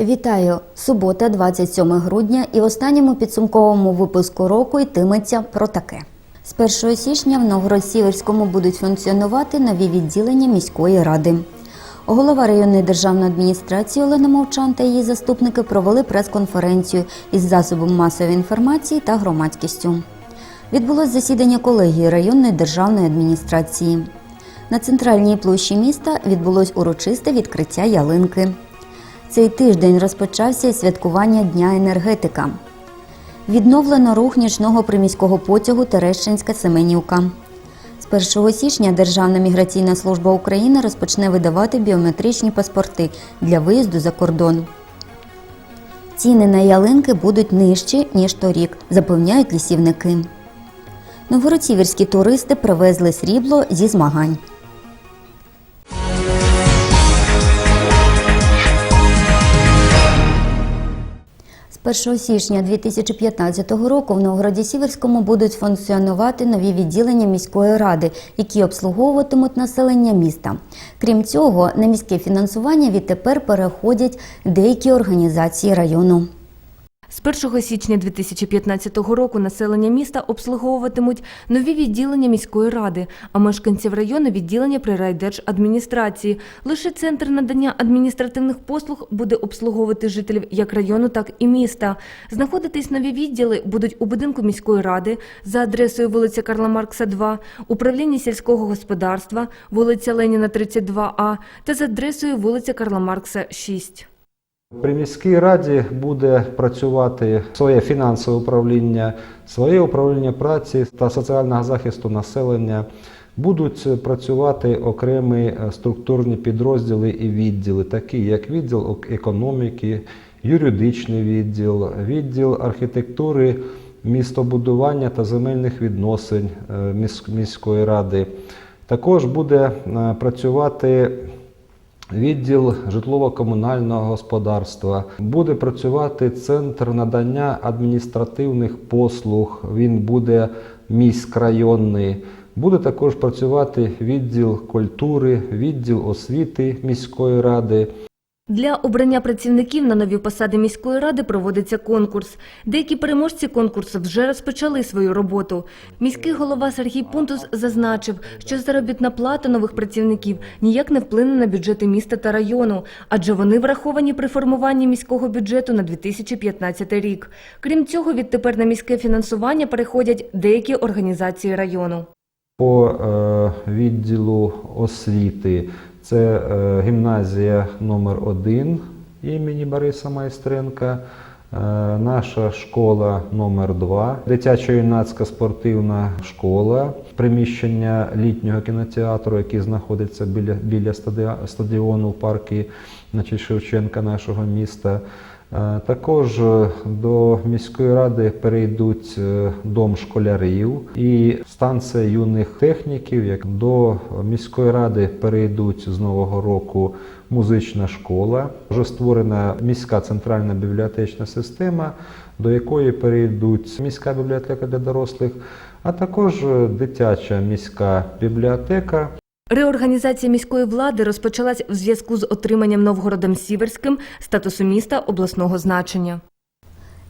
Вітаю! Субота, 27 грудня, і в останньому підсумковому випуску року йтиметься про таке. З 1 січня в Новгород-Сіверському будуть функціонувати нові відділення міської ради. Голова районної державної адміністрації Олена Мовчан та її заступники провели прес-конференцію із засобом масової інформації та громадськістю. Відбулось засідання колегії районної державної адміністрації. На центральній площі міста відбулось урочисте відкриття ялинки. Цей тиждень розпочався святкування Дня енергетика. Відновлено рух нічного приміського потягу Терещинська Семенівка. З 1 січня Державна міграційна служба України розпочне видавати біометричні паспорти для виїзду за кордон. Ціни на ялинки будуть нижчі, ніж торік, запевняють лісівники. Новгородсіверські туристи привезли срібло зі змагань. З 1 січня 2015 року в Новгороді Сіверському будуть функціонувати нові відділення міської ради, які обслуговуватимуть населення міста. Крім цього, на міське фінансування відтепер переходять деякі організації району. З 1 січня 2015 року населення міста обслуговуватимуть нові відділення міської ради, а мешканців району відділення при райдержадміністрації. Лише центр надання адміністративних послуг буде обслуговувати жителів як району, так і міста. Знаходитись нові відділи будуть у будинку міської ради за адресою вулиця Карла Маркса, 2, управління сільського господарства, вулиця Леніна, 32А та за адресою вулиця Карла Маркса, 6. При міській раді буде працювати своє фінансове управління, своє управління праці та соціального захисту населення. Будуть працювати окремі е, структурні підрозділи і відділи, такі як відділ економіки, юридичний відділ, відділ архітектури, містобудування та земельних відносин е, міської ради. Також буде е, працювати Відділ житлово-комунального господарства буде працювати центр надання адміністративних послуг. Він буде міськрайонний. Буде також працювати відділ культури, відділ освіти міської ради. Для обрання працівників на нові посади міської ради проводиться конкурс. Деякі переможці конкурсу вже розпочали свою роботу. Міський голова Сергій Пунтус зазначив, що заробітна плата нових працівників ніяк не вплине на бюджети міста та району, адже вони враховані при формуванні міського бюджету на 2015 рік. Крім цього, відтепер на міське фінансування переходять деякі організації району. По е, відділу освіти це е, гімназія номер 1 імені Бориса Майстренка, е, наша школа номер 2 дитячо-юнацька спортивна школа, приміщення літнього кінотеатру, який знаходиться біля, біля стадіону в парку Шевченка нашого міста. Е, Також е, до міської ради перейдуть е, дом школярів і станція юних техніків. Як до міської ради перейдуть з нового року музична школа. Вже створена міська центральна бібліотечна система, до якої перейдуть міська бібліотека для дорослих, а також дитяча міська бібліотека. Реорганізація міської влади розпочалась в зв'язку з отриманням Новгородом Сіверським статусу міста обласного значення.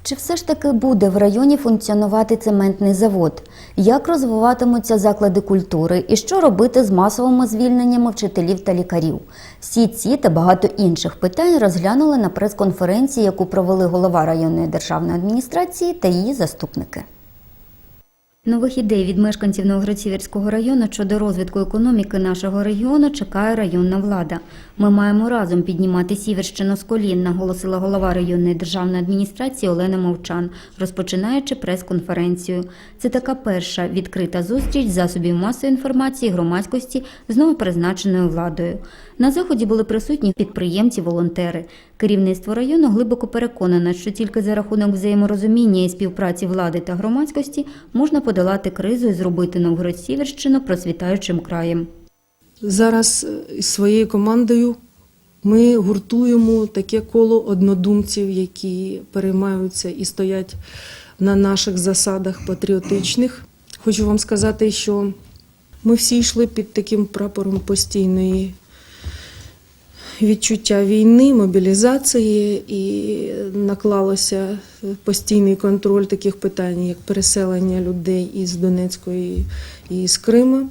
Чи все ж таки буде в районі функціонувати цементний завод? Як розвиватимуться заклади культури і що робити з масовими звільненнями вчителів та лікарів? Всі ці та багато інших питань розглянули на прес-конференції, яку провели голова районної державної адміністрації та її заступники. Нових ідей від мешканців Новгород-Сіверського району щодо розвитку економіки нашого регіону чекає районна влада. Ми маємо разом піднімати Сіверщину з колін, наголосила голова районної державної адміністрації Олена Мовчан, розпочинаючи прес-конференцію. Це така перша відкрита зустріч засобів масової інформації громадськості з новопризначеною владою. На заході були присутні підприємці, волонтери. Керівництво району глибоко переконане, що тільки за рахунок взаєморозуміння і співпраці влади та громадськості можна подолати кризу і зробити Новгород-Сіверщину процвітаючим краєм. Зараз е, із своєю командою ми гуртуємо таке коло однодумців, які переймаються і стоять на наших засадах патріотичних. Хочу вам сказати, що ми всі йшли під таким прапором постійної відчуття війни, мобілізації і наклалося постійний контроль таких питань, як переселення людей із Донецької і з Криму.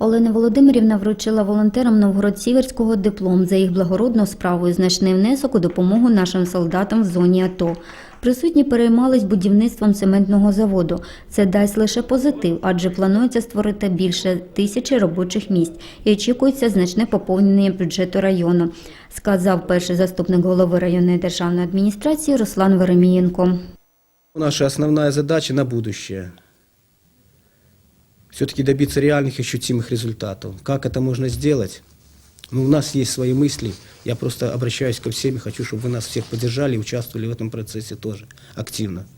Олена Володимирівна вручила волонтерам Новгород-Сіверського диплом за їх благородну справу і значний внесок у допомогу нашим солдатам в зоні АТО. Присутні переймались будівництвом цементного заводу. Це дасть лише позитив, адже планується створити більше тисячі робочих місць і очікується значне поповнення бюджету району, сказав перший заступник голови районної державної адміністрації Руслан Веремієнко. Наша основная задача на будущее – все-таки добиться реальных ощутимых результатов. Как это можно сделать? Ну, у нас есть свои мысли. Я просто обращаюсь ко всем и хочу, чтобы вы нас всех поддержали и участвовали в этом процессе тоже активно.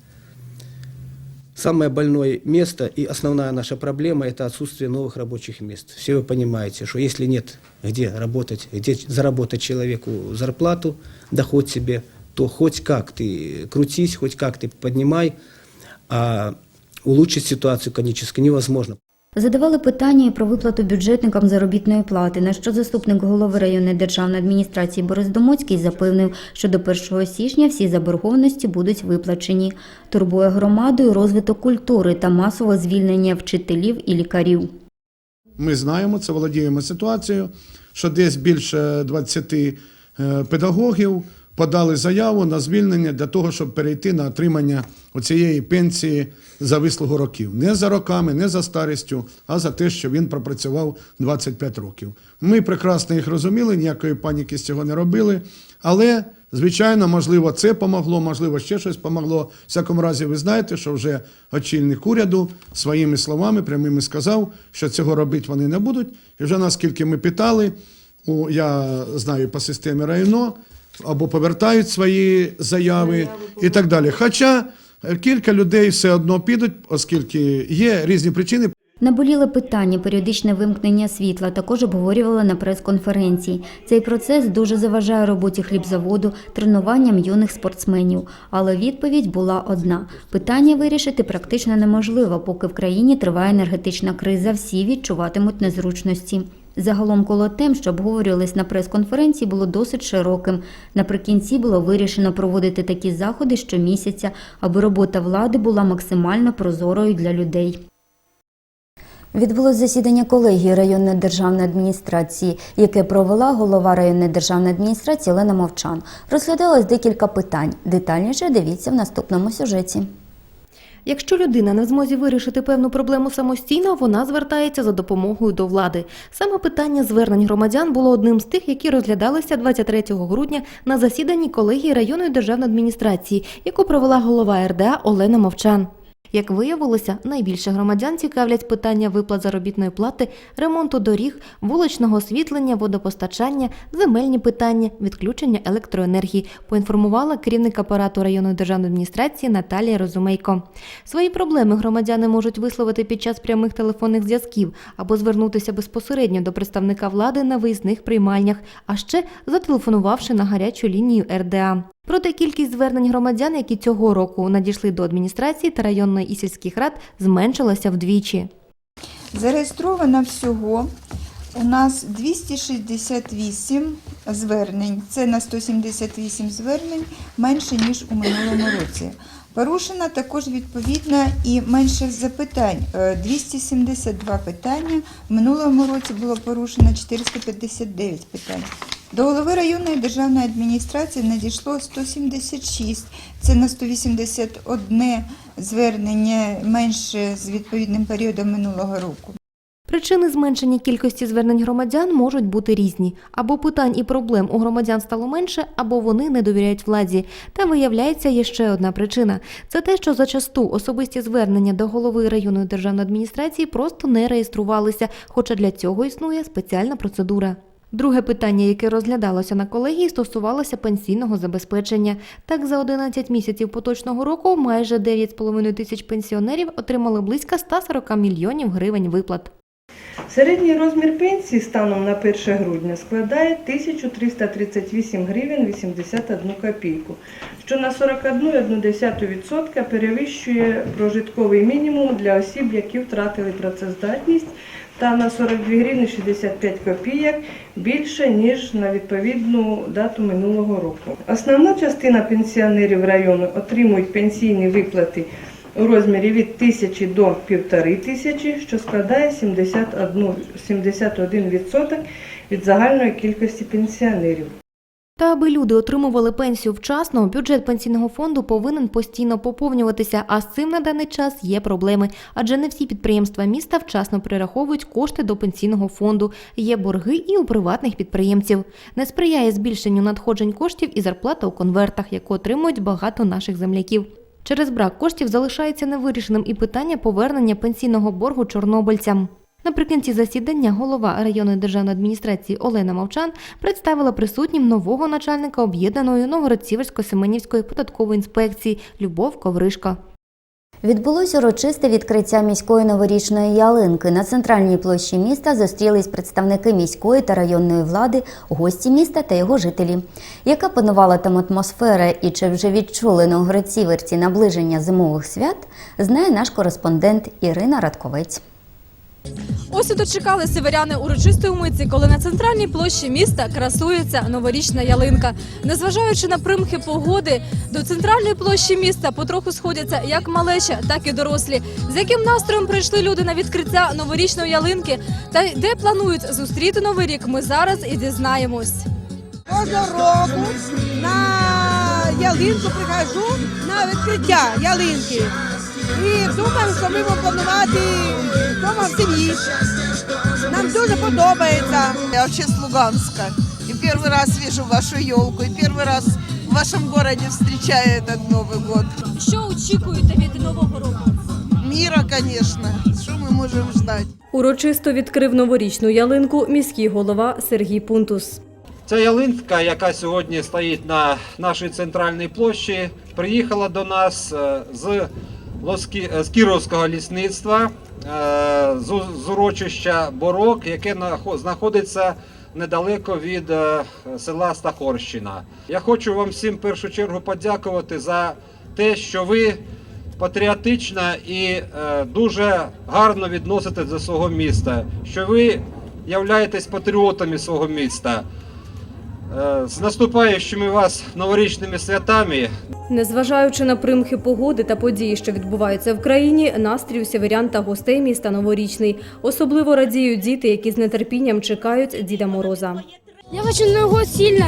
Самое больное место и основная наша проблема – это отсутствие новых рабочих мест. Все вы понимаете, что если нет где работать, где заработать человеку зарплату, доход себе, то хоть как ты крутись, хоть как ты поднимай, а улучшить ситуацию конически невозможно. Задавали питання і про виплату бюджетникам заробітної плати, на що заступник голови районної державної адміністрації Борис Домоцький запевнив, що до 1 січня всі заборгованості будуть виплачені. Турбує громадою розвиток культури та масове звільнення вчителів і лікарів. Ми знаємо це, володіємо ситуацією, що десь більше 20 е, педагогів подали заяву на звільнення для того, щоб перейти на отримання оцієї пенсії за вислугу років. Не за роками, не за старістю, а за те, що він пропрацював 25 років. Ми прекрасно їх розуміли, ніякої паніки з цього не робили. Але, звичайно, можливо, це помогло, можливо, ще щось помогло. В всякому разі, ви знаєте, що вже очільник уряду своїми словами прямими сказав, що цього робити вони не будуть. І вже наскільки ми питали, у, я знаю по системі районо, або повертають свої заяви і так далі. Хоча е, кілька людей все одно підуть, оскільки є різні причини. Наболіли питання періодичне вимкнення світла також обговорювали на прес-конференції. Цей процес дуже заважає роботі хлібзаводу, тренуванням юних спортсменів. Але відповідь була одна: питання вирішити практично неможливо, поки в країні триває енергетична криза. Всі відчуватимуть незручності. Загалом коло тем, що обговорювались на прес-конференції, було досить широким. Наприкінці було вирішено проводити такі заходи щомісяця, аби робота влади була максимально прозорою для людей. Відбулось засідання колегії районної державної адміністрації, яке провела голова районної державної адміністрації Олена Мовчан. Розглядалось декілька питань. Детальніше дивіться в наступному сюжеті. Якщо людина не в змозі вирішити певну проблему самостійно, вона звертається за допомогою до влади. Саме питання звернень громадян було одним з тих, які розглядалися 23 грудня на засіданні колегії районної державної адміністрації, яку провела голова РДА Олена Мовчан. Як виявилося, найбільше громадян цікавлять питання виплат заробітної плати, ремонту доріг, вуличного освітлення, водопостачання, земельні питання, відключення електроенергії, поінформувала керівник апарату районної державної адміністрації Наталія Розумейко. Свої проблеми громадяни можуть висловити під час прямих телефонних зв'язків або звернутися безпосередньо до представника влади на виїзних приймальнях, а ще зателефонувавши на гарячу лінію РДА. Проте кількість звернень громадян, які цього року надійшли до адміністрації та районної і сільських рад, зменшилася вдвічі. Зареєстровано всього у нас 268 звернень. Це на 178 звернень менше, ніж у минулому році. Порушено також відповідна і менше запитань. Е, 272 питання. В минулому році було порушено 459 питань. До голови районної державної адміністрації надійшло 176. Це на 181 звернення менше з відповідним періодом минулого року. Причини зменшення кількості звернень громадян можуть бути різні. Або питань і проблем у громадян стало менше, або вони не довіряють владі. Та виявляється є ще одна причина: це те, що зачасту особисті звернення до голови районної державної адміністрації просто не реєструвалися, хоча для цього існує спеціальна процедура. Друге питання, яке розглядалося на колегії, стосувалося пенсійного забезпечення. Так, за 11 місяців поточного року майже 9,5 тисяч пенсіонерів отримали близько 140 мільйонів гривень виплат. Середній розмір пенсії станом на 1 грудня складає 1338 гривень 81 копійку, що на 41,1% перевищує прожитковий мінімум для осіб, які втратили працездатність та на 42 гривні 65 копійок більше, ніж на відповідну дату минулого року. Основна частина пенсіонерів району отримують пенсійні виплати у розмірі від 1000 до 1500, що складає 71, 71% від загальної кількості пенсіонерів. Та аби люди отримували пенсію вчасно, бюджет пенсійного фонду повинен постійно поповнюватися, а з цим на даний час є проблеми, адже не всі підприємства міста вчасно перераховують кошти до пенсійного фонду. Є борги і у приватних підприємців. Не сприяє збільшенню надходжень коштів і зарплата у конвертах, яку отримують багато наших земляків. Через брак коштів залишається невирішеним і питання повернення пенсійного боргу чорнобильцям. Наприкінці засідання голова районної державної адміністрації Олена Мовчан представила присутнім нового начальника об'єднаної Новгород-Сіверсько-Семенівської податкової інспекції Любов Ковришко. Відбулось урочисте відкриття міської новорічної ялинки. На центральній площі міста зустрілись представники міської та районної влади, гості міста та його жителі. Яка панувала там атмосфера і чи вже відчули на гроціверці наближення зимових свят, знає наш кореспондент Ірина Радковець. Ось і дочекали северяни урочистої митці, коли на центральній площі міста красується новорічна ялинка. Незважаючи на примхи погоди, до центральної площі міста потроху сходяться як малеча, так і дорослі. З яким настроєм прийшли люди на відкриття новорічної ялинки та де планують зустріти новий рік, ми зараз і дізнаємось. Кожного року на ялинку прихожу на відкриття ялинки. І думаю, що ми будемо планувати вдома в сім'ї. Нам дуже подобається. Я вообще с Луганска. И первый раз вижу вашу елку. И первый раз в вашем городе встречаю этот Новый год. Що очікуєте від нового року? Мира, конечно. Что мы можем ждать? Урочисто відкрив новорічну ялинку міський голова Сергій Пунтус. Ця ялинка, яка сьогодні стоїть на нашій центральній площі, приїхала до нас е, з, Лоски, е, з Кіровського лісництва, е, з, урочища Борок, яке нахо- знаходиться недалеко від е, села Стахорщина. Я хочу вам всім в першу чергу подякувати за те, що ви патріотично і е, дуже гарно відноситесь до свого міста, що ви являєтесь патріотами свого міста. Е, З наступаючими вас новорічними святами. Незважаючи на примхи погоди та події, що відбуваються в країні, настрій у сіверян та гостей міста новорічний. Особливо радіють діти, які з нетерпінням чекають Діда Мороза. Я хочу нового сильно.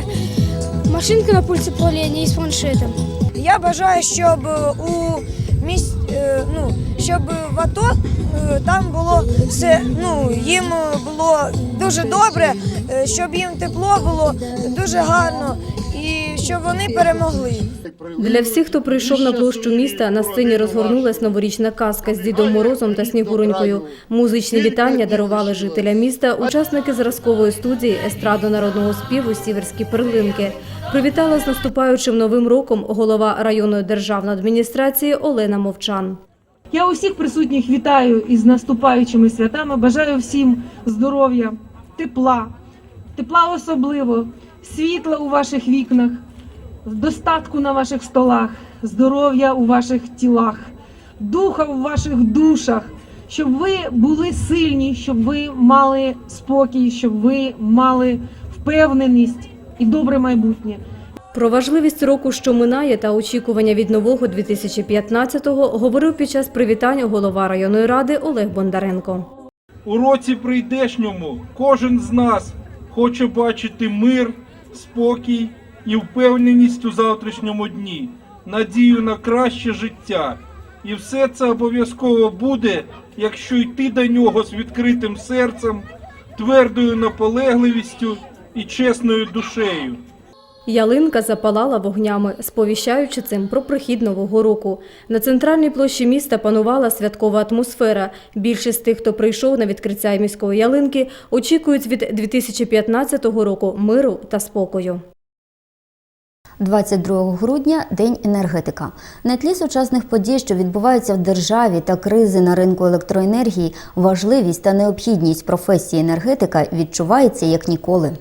Машинка на пульсі управления и з планшетом. Я бажаю, щоб у міс... е, ну, щоб в АТО е, там було все, ну, їм було дуже добре, е, щоб їм тепло було дуже гарно. І щоб вони перемогли. Для всіх, хто прийшов на площу міста, на сцені розгорнулась новорічна казка з Дідом Морозом та Снігуронькою. Музичні вітання дарували жителям міста, учасники зразкової студії естраду народного співу Сіверські перлинки. Привітала з наступаючим новим роком голова районної державної адміністрації Олена Мовчан. Я усіх присутніх вітаю із наступаючими святами. Бажаю всім здоров'я, тепла, тепла особливо, світла у ваших вікнах, достатку на ваших столах, здоров'я у ваших тілах, духа у ваших душах, щоб ви були сильні, щоб ви мали спокій, щоб ви мали впевненість і добре майбутнє. Про важливість року, що минає, та очікування від нового 2015-го говорив під час привітання голова районної ради Олег Бондаренко. У році прийдешньому кожен з нас хоче бачити мир, спокій і впевненість у завтрашньому дні, надію на краще життя. І все це обов'язково буде, якщо йти до нього з відкритим серцем, твердою наполегливістю і чесною душею. Ялинка запалала вогнями, сповіщаючи цим про прихід нового року. На центральній площі міста панувала святкова атмосфера. Більшість тих, хто прийшов на відкриття міської ялинки, очікують від 2015 року миру та спокою. 22 грудня День енергетика. На тлі сучасних подій, що відбуваються в державі та кризи на ринку електроенергії, важливість та необхідність професії енергетика відчувається як ніколи.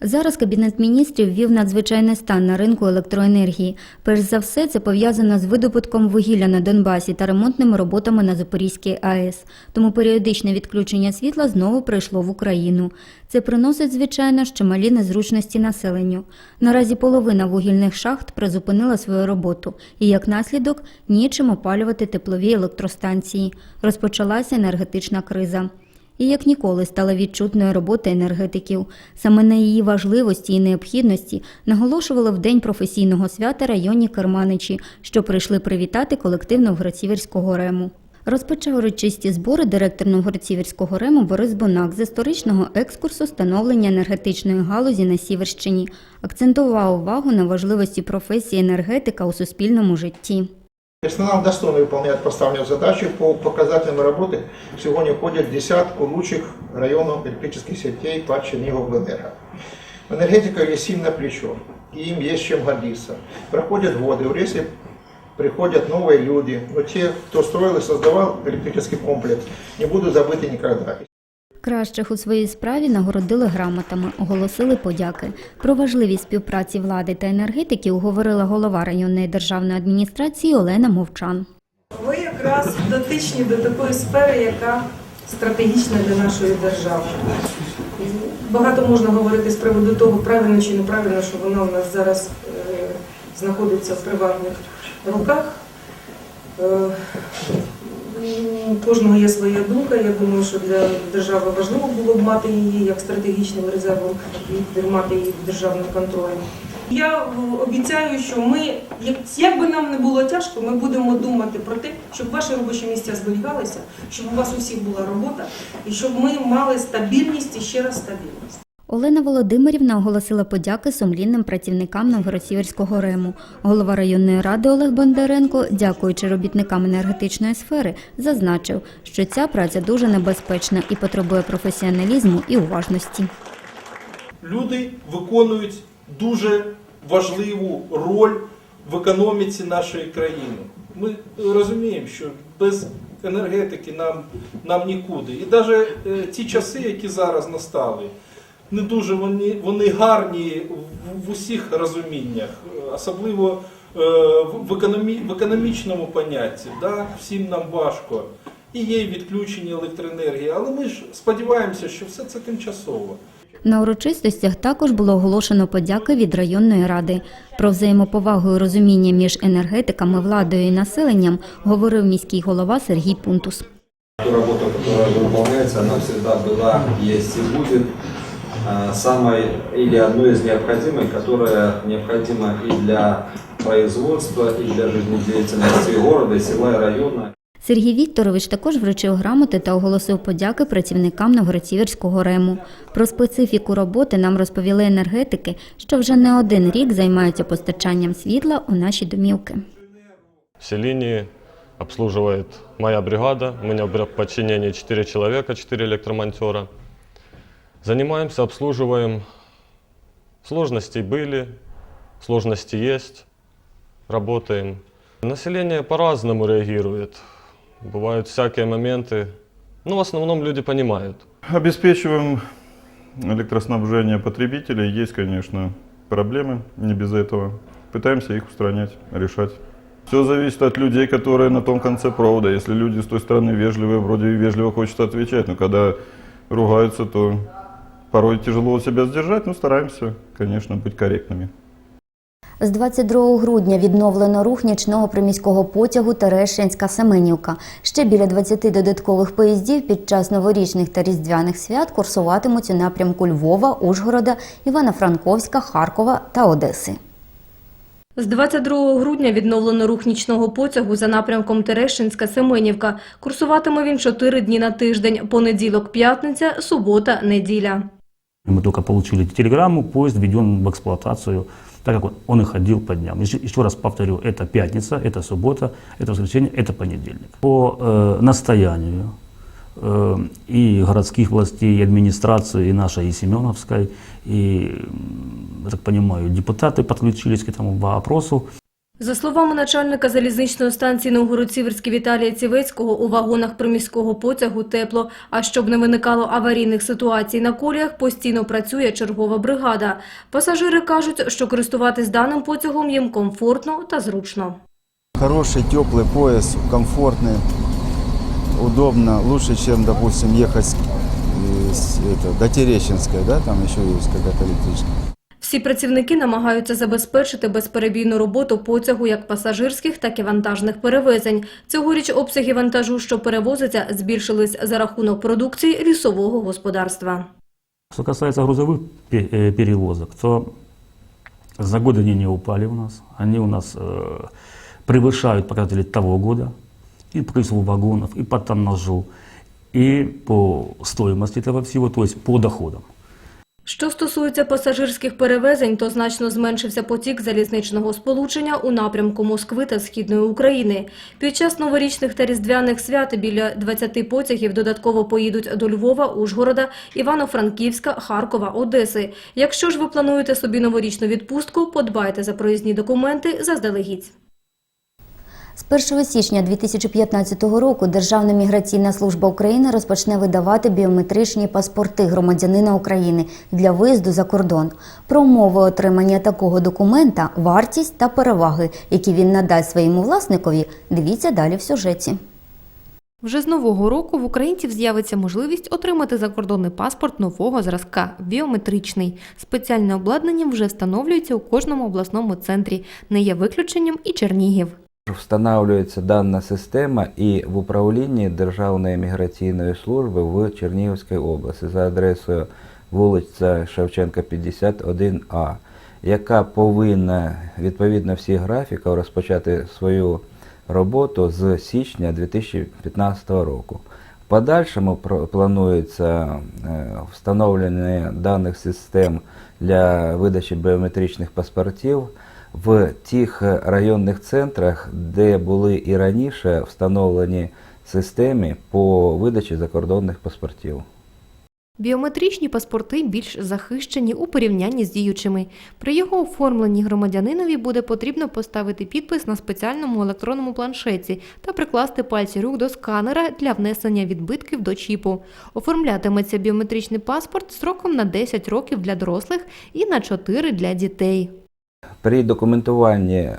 Зараз Кабінет міністрів ввів надзвичайний стан на ринку електроенергії. Перш за все, це пов'язано з видобутком вугілля на Донбасі та ремонтними роботами на Запорізькій АЕС. Тому періодичне відключення світла знову прийшло в Україну. Це приносить, звичайно, чималі незручності населенню. Наразі половина вугільних шахт призупинила свою роботу, і як наслідок нічим опалювати теплові електростанції. Розпочалася енергетична криза. І як ніколи стала відчутною робота енергетиків. Саме на її важливості і необхідності наголошували в день професійного свята районні керманичі, що прийшли привітати колектив Новгородсіверського рему. Розпочав урочисті збори директор Новгородсіверського рему Борис Бонак з історичного екскурсу становлення енергетичної галузі на Сіверщині, акцентував увагу на важливості професії енергетика у суспільному житті. Персонал достойно выполняет поставленную задачу. По показателям работы сегодня входит в десятку лучших районов электрических сетей по Черниговэнерго. Энергетика есть сильное плечо, и им есть чем гордиться. Проходят годы, в Ресе приходят новые люди, но те, кто строил и создавал электрический комплекс, не будут забыты никогда. Кращих у своїй справі нагородили грамотами, оголосили подяки. Про важливість співпраці влади та енергетиків говорила голова районної державної адміністрації Олена Мовчан. Ви якраз дотичні до такої сфери, яка стратегічна для нашої держави. Багато можна говорити з приводу того, правильно чи неправильно, що вона у нас зараз е, знаходиться в приватних руках. Е, м, Кожного є своя думка. Я думаю, що для держави важливо було б мати її як стратегічним резервом і тримати її під державним контролем. Я обіцяю, що ми, як, би нам не було тяжко, ми будемо думати про те, щоб ваші робочі місця зберігалися, щоб у вас у всіх була робота, і щоб ми мали стабільність і ще раз стабільність. Олена Володимирівна оголосила подяки сумлінним працівникам Новгородсіверського рему. Голова районної ради Олег Бондаренко, дякуючи робітникам енергетичної сфери, зазначив, що ця праця дуже небезпечна і потребує професіоналізму і уважності. Люди виконують дуже важливу роль в економіці нашої країни. Ми розуміємо, що без енергетики нам, нам нікуди. І навіть ті часи, які зараз настали, не дуже вони, вони гарні в, в усіх розуміннях, особливо е, в, в, економі, в економічному понятті. Да? Всім нам важко. І є відключення електроенергії, але ми ж сподіваємося, що все це тимчасово. На урочистостях також було оголошено подяки від районної ради. Про взаємоповагу і розуміння між енергетиками, владою і населенням говорив міський голова Сергій Пунтус. Ту работу, которая выполняется, она всегда была, есть и будет а, самой или одной из необходимой, которая необходима и для производства, и для жизнедеятельности города, села и района. Сергій Вікторович також вручив грамоти та оголосив подяки працівникам Новгородсіверського рему. Про специфіку роботи нам розповіли енергетики, що вже не один рік займаються постачанням світла у наші домівки. Все линии обслуживает моя бригада. У меня в подчинении 4 человека, 4 электромонтера. Занимаемся, обслуживаем. Сложности были, сложности есть. Работаем. Население по-разному реагирует. Бывают всякие моменты. Ну, в основном люди понимают. Обеспечиваем электроснабжение потребителей. Есть, конечно, проблемы, не без этого. Пытаемся их устранять, решать. Все зависит от людей, которые на том конце провода. Если люди с той стороны вежливые, вроде и вежливо хочется отвечать, но когда ругаются, то порой тяжело себя сдержать, но стараемся, конечно, быть корректными. З 22 грудня відновлено рух нічного приміського потягу Терешинська Семенівка. Ще біля 20 додаткових поїздів під час новорічних та різдвяних свят курсуватимуть у напрямку Львова, Ужгорода, Івано-Франковська, Харкова та Одеси. З 22 грудня відновлено рух нічного потягу за напрямком Терешинська Семенівка. Курсуватиме він 4 дні на тиждень: понеділок, п'ятниця, субота, неділя. Мы только получили телеграмму, поезд введен в эксплуатацию, так как он, он и ходил по дням. Еще, еще раз повторю, это пятница, это суббота, это воскресенье, это понедельник. По э, настоянию э, и городских властей, и администрации, и нашей, и Семеновской, и, я так понимаю, депутаты подключились к этому вопросу. За словами начальника залізничної станції Новгород-Сіверський Віталія Цівецького, у вагонах приміського потягу тепло. А щоб не виникало аварійних ситуацій на коліях, постійно працює чергова бригада. Пасажири кажуть, що користуватись даним потягом їм комфортно та зручно. Хороший теплый пояс, комфортный, удобно, лучше, чем, допустим, ехать с- э, с- это, до Терещинской, да, там еще есть какая-то электричка. Всі працівники намагаються забезпечити безперебійну роботу потягу як пасажирських, так і вантажних перевезень. Цьогоріч обсяги вантажу, що перевозиться, збільшились за рахунок продукції лісового господарства. Что касается грузовых пе- э, перевозок, то за год они не упали у нас. Они у нас э, превышают показатели того года и по количеству вагонов, и по тоннажу, и по стоимости этого всего, то есть по доходам. Що стосується пасажирських перевезень, то значно зменшився потік залізничного сполучення у напрямку Москви та Східної України. Під час новорічних та різдвяних свят біля 20 потягів додатково поїдуть до Львова, Ужгорода, Івано-Франківська, Харкова, Одеси. Якщо ж ви плануєте собі новорічну відпустку, подбайте за проїзні документи заздалегідь. З 1 січня 2015 року Державна міграційна служба України розпочне видавати біометричні паспорти громадянина України для виїзду за кордон. Про умови отримання такого документа, вартість та переваги, які він надасть своєму власникові, дивіться далі в сюжеті. Вже з нового року в українців з'явиться можливість отримати закордонний паспорт нового зразка біометричний. Спеціальне обладнання вже встановлюється у кожному обласному центрі. Не є виключенням і Чернігів. Встановлюється дана система і в управлінні Державної міграційної служби в Чернігівській області за адресою вулиця Шевченка, 51А, яка повинна відповідно всіх графіків розпочати свою роботу з січня 2015 року. В подальшому планується е, встановлення даних систем для видачі біометричних паспортів в тих е, районних центрах, де були і раніше встановлені системи по видачі закордонних паспортів. Біометричні паспорти більш захищені у порівнянні з діючими. При його оформленні громадянинові буде потрібно поставити підпис на спеціальному електронному планшеті та прикласти пальці рук до сканера для внесення відбитків до чіпу. Оформлятиметься біометричний паспорт строком на 10 років для дорослих і на 4 для дітей. При документуванні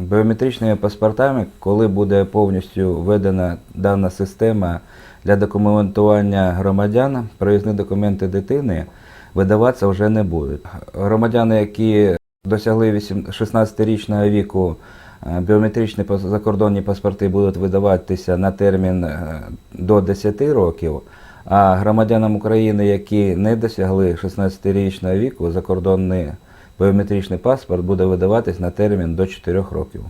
біометричними паспортами, коли буде повністю введена дана система для документування громадян, проїзні документи дитини видаватися вже не будуть. Громадяни, які досягли 16-річного віку, е, біометричні закордонні паспорти будуть видаватися на термін е, до 10 років. А громадянам України, які не досягли 16-річного віку, закордонний біометричний паспорт буде видаватись на термін до 4 років.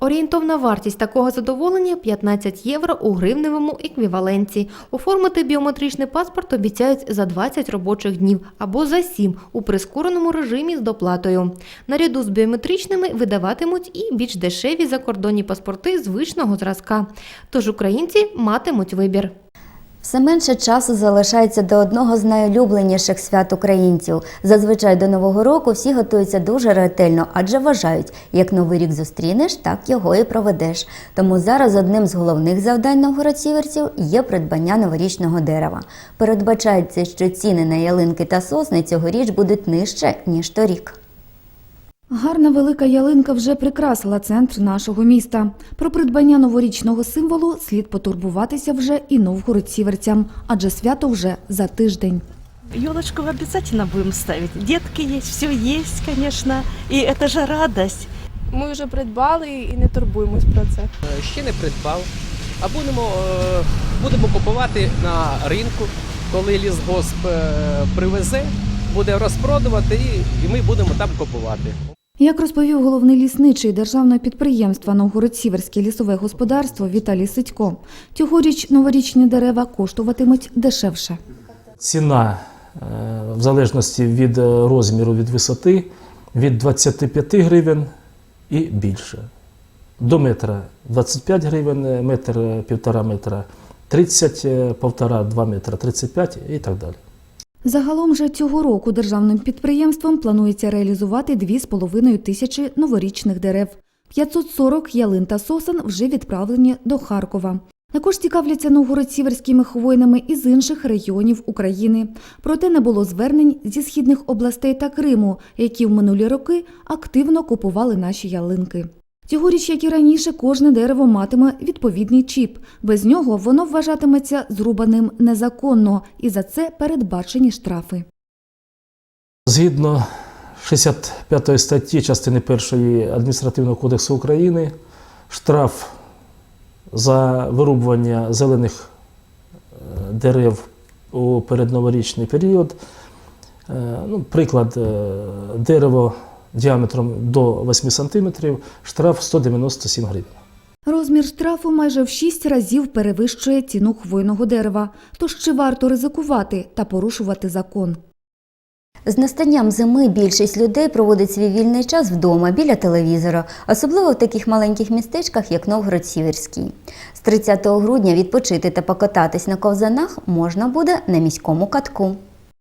Орієнтовна вартість такого задоволення 15 євро у гривневому еквіваленті. Оформити біометричний паспорт обіцяють за 20 робочих днів або за 7 у прискореному режимі з доплатою. Наряду з біометричними видаватимуть і більш дешеві закордонні паспорти звичного зразка. Тож українці матимуть вибір. Все менше часу залишається до одного з найулюбленіших свят українців. Зазвичай до Нового року всі готуються дуже ретельно, адже вважають, як новий рік зустрінеш, так його і проведеш. Тому зараз одним з головних завдань новгородцівців є придбання новорічного дерева. Передбачається, що ціни на ялинки та сосни цьогоріч будуть нижче ніж торік. Гарна велика ялинка вже прикрасила центр нашого міста. Про придбання новорічного символу слід потурбуватися вже і новгородціверцям, адже свято вже за тиждень. Елочку обязательно будем ставить. Детки есть, все есть, конечно. И это же радость. Ми вже придбали і не турбуємось про це. Ще не придбав. А будемо, е, будемо купувати на ринку, коли лісгосп е, привезе, буде розпродувати і, і ми будемо там купувати. Як розповів головний лісничий державного підприємства Новгород-Сіверське лісове господарство Віталій Сидько, цьогоріч новорічні дерева коштуватимуть дешевше. Ціна е, в залежності від е, розміру, від висоти, від 25 гривень і більше. До метра 25 гривень, метр, е, півтора метра 30, е, півтора, 2 метра 35 і так далі. Загалом же цього року державним підприємством планується реалізувати 2,5 тисячі новорічних дерев. 540 ялин та сосен вже відправлені до Харкова. Також цікавляться новгород-сіверськими хвойними із інших регіонів України. Проте не було звернень зі східних областей та Криму, які в минулі роки активно купували наші ялинки. Цьогоріч, як і раніше, кожне дерево матиме відповідний чіп. Без нього воно вважатиметься зрубаним незаконно, і за це передбачені штрафи. Згідно 65 статті частини 1 Адміністративного кодексу України, штраф за вирубування зелених е, дерев у передноворічний період. Е, Ну, приклад, е, дерево діаметром до 8 см, штраф 197 гривень. Розмір штрафу майже в 6 разів перевищує ціну хвойного дерева. Тож чи варто ризикувати та порушувати закон? З настанням зими більшість людей проводить свій вільний час вдома біля телевізора, особливо в таких маленьких містечках, як Новгород-Сіверський. З 30 грудня відпочити та покататись на ковзанах можна буде на міському катку.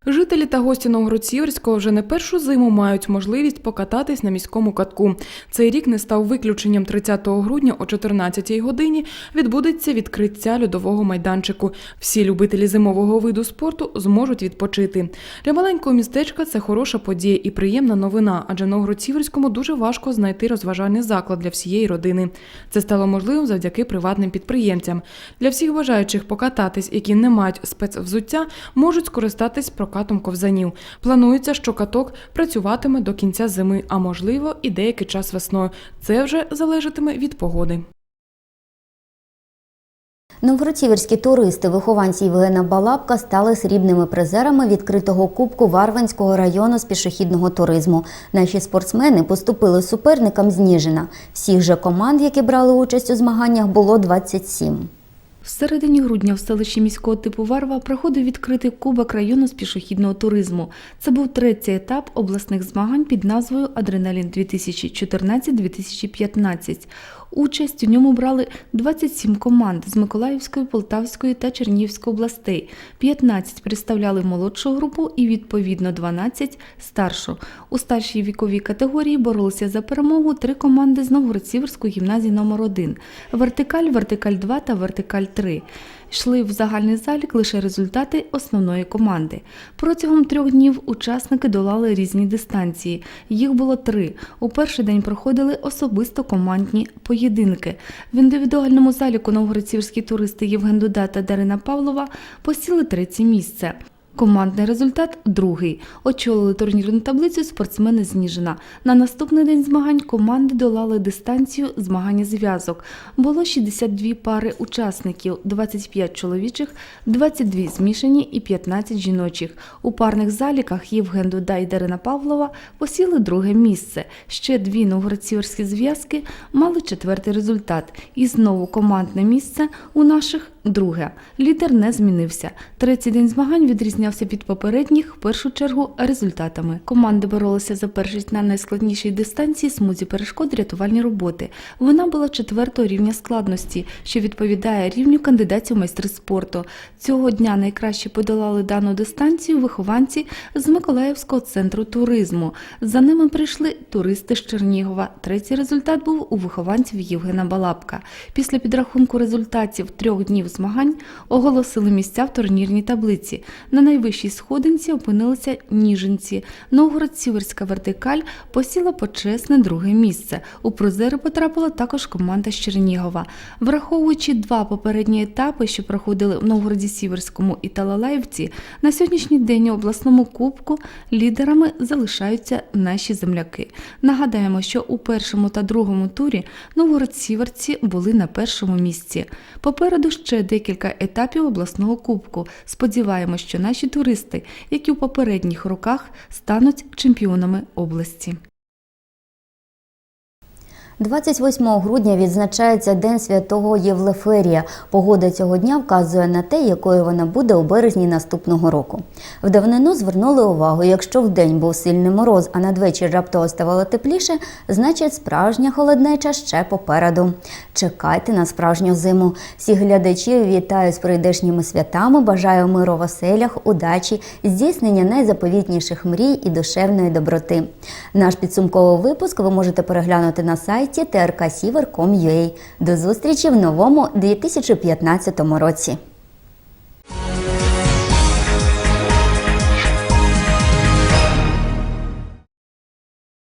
Жителі та гості Новгород-Сіверського вже не першу зиму мають можливість покататись на міському катку. Цей рік не став виключенням 30 грудня о 14-й годині відбудеться відкриття льодового майданчику. Всі любителі зимового виду спорту зможуть відпочити. Для маленького містечка це хороша подія і приємна новина, адже Новгород-Сіверському дуже важко знайти розважальний заклад для всієї родини. Це стало можливим завдяки приватним підприємцям. Для всіх бажаючих покататись, які не мають спецвзуття, можуть скористатись прокатом ковзанів. Планується, що каток працюватиме до кінця зими, а можливо і деякий час весною. Це вже залежатиме від погоди. Новгородсіверські туристи, вихованці Євгена Балабка, стали срібними призерами відкритого кубку Варванського району з пішохідного туризму. Наші спортсмени поступили суперникам з Ніжина. Всіх же команд, які брали участь у змаганнях, було 27. В середині грудня в селищі міського типу Варва проходив відкритий кубок району з пішохідного туризму. Це був третій етап обласних змагань під назвою Адреналін 2014-2015. Участь у ньому брали 27 команд з Миколаївської, Полтавської та Чернігівської областей. 15 представляли молодшу групу і відповідно 12 старшу. У старшій віковій категорії боролися за перемогу три команди з Новгород-Сіверської гімназії номер 1 Вертикаль, Вертикаль 2 та Вертикаль 3 Йшли в загальний залік лише результати основної команди. Протягом трьох днів учасники долали різні дистанції. Їх було три. У перший день проходили особисто командні поєдинки. В індивідуальному заліку новгородцівські туристи Євген Дуда та Дарина Павлова посіли третє місце. Командний результат другий. Очолили турнірну таблицю спортсмени з Ніжина. На наступний день змагань команди долали дистанцію змагання зв'язок. Було 62 пари учасників, 25 чоловічих, 22 змішані і 15 жіночих. У парних заліках Євген Дуда і Дарина Павлова посіли друге місце. Ще дві новгородцівські зв'язки мали четвертий результат. І знову командне місце у наших друге. Лідер не змінився. Третій день змагань відрізнявся від попередніх, в першу чергу, результатами. Команди боролися за першість на найскладнішій дистанції смузі перешкод рятувальні роботи. Вона була четвертого рівня складності, що відповідає рівню кандидатів майстри спорту. Цього дня найкраще подолали дану дистанцію вихованці з Миколаївського центру туризму. За ними прийшли туристи з Чернігова. Третій результат був у вихованців Євгена Балабка. Після підрахунку результатів трьох днів змагань оголосили місця в турнірній таблиці. На найвищій сходинці опинилися ніженці. Новгород-Сіверська вертикаль посіла почесне друге місце. У призери потрапила також команда з Чернігова. Враховуючи два попередні етапи, що проходили в Новгороді Сіверському і Талалаївці, на сьогоднішній день у обласному кубку лідерами залишаються наші земляки. Нагадаємо, що у першому та другому турі Новгород-Сіверці були на першому місці. Попереду ще декілька етапів обласного кубку. Сподіваємось, що наші туристи, які у попередніх роках, стануть чемпіонами області. 28 грудня відзначається День святого Євлеферія. Погода цього дня вказує на те, якою вона буде у березні наступного року. В давнину звернули увагу, якщо вдень був сильний мороз, а надвечір раптово ставало тепліше, значить справжня холоднеча ще попереду. Чекайте на справжню зиму. Всіх глядачів вітаю з прийдешніми святами. Бажаю миру в оселях, удачі, здійснення найзаповітніших мрій і душевної доброти. Наш підсумковий випуск ви можете переглянути на сайті сайті trksiever.com.ua. До зустрічі в новому 2015 році.